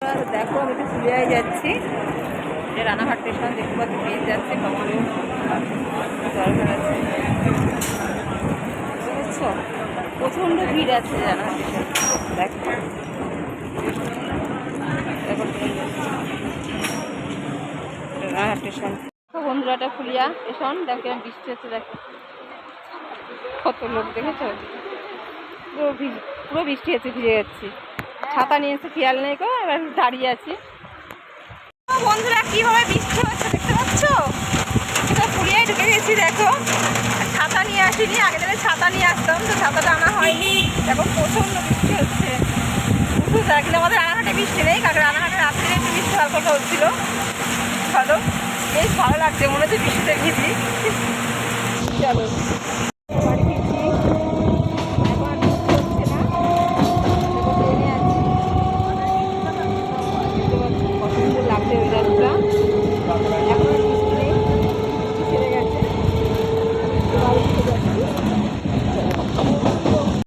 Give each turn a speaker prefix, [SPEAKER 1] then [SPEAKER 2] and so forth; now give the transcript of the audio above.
[SPEAKER 1] দেখো, আমি তো চুলিয়ায় যাচ্ছি। যে রানাঘাট স্টেশন দেখতে পাচ্ছি পেয়ে যাচ্ছে দরকার আছে প্রচণ্ড ভিড় আছে রানাঘাট স্টেশন। দেখো। রানাঘাট স্টেশন। তো বন্ধুরা, এটা ফুলিয়া স্টেশন। দেখো বৃষ্টি হচ্ছে, দেখো। কত লোক দেখেছ? পুরো ভিজ- পুরো বৃষ্টি হচ্ছে, ভিজে যাচ্ছি। ছাতা নিয়েছে, খেয়াল নেই গো, এবার দাঁড়িয়ে আছি। বন্ধুরা, কীভাবে বৃষ্টি হচ্ছে দেখতে পাচ্ছ? তো পুরিয়ায় ঢুকে গেছি, দেখো। ছাতা নিয়ে আসিনি, আগে দিনে ছাতা নিয়ে আসতাম, তো ছাতাটা আনা হয়নি। দেখো প্রচণ্ড বৃষ্টি হচ্ছে। বুঝতে কিন্তু আমাদের রানাঘাটে বৃষ্টি নেই, কারণ রানাঘাটে রাত্রে একটু বৃষ্টি হালকা হচ্ছিল। ভালো, বেশ ভালো লাগছে, মনে হচ্ছে বৃষ্টিতে ভিজি। চলো।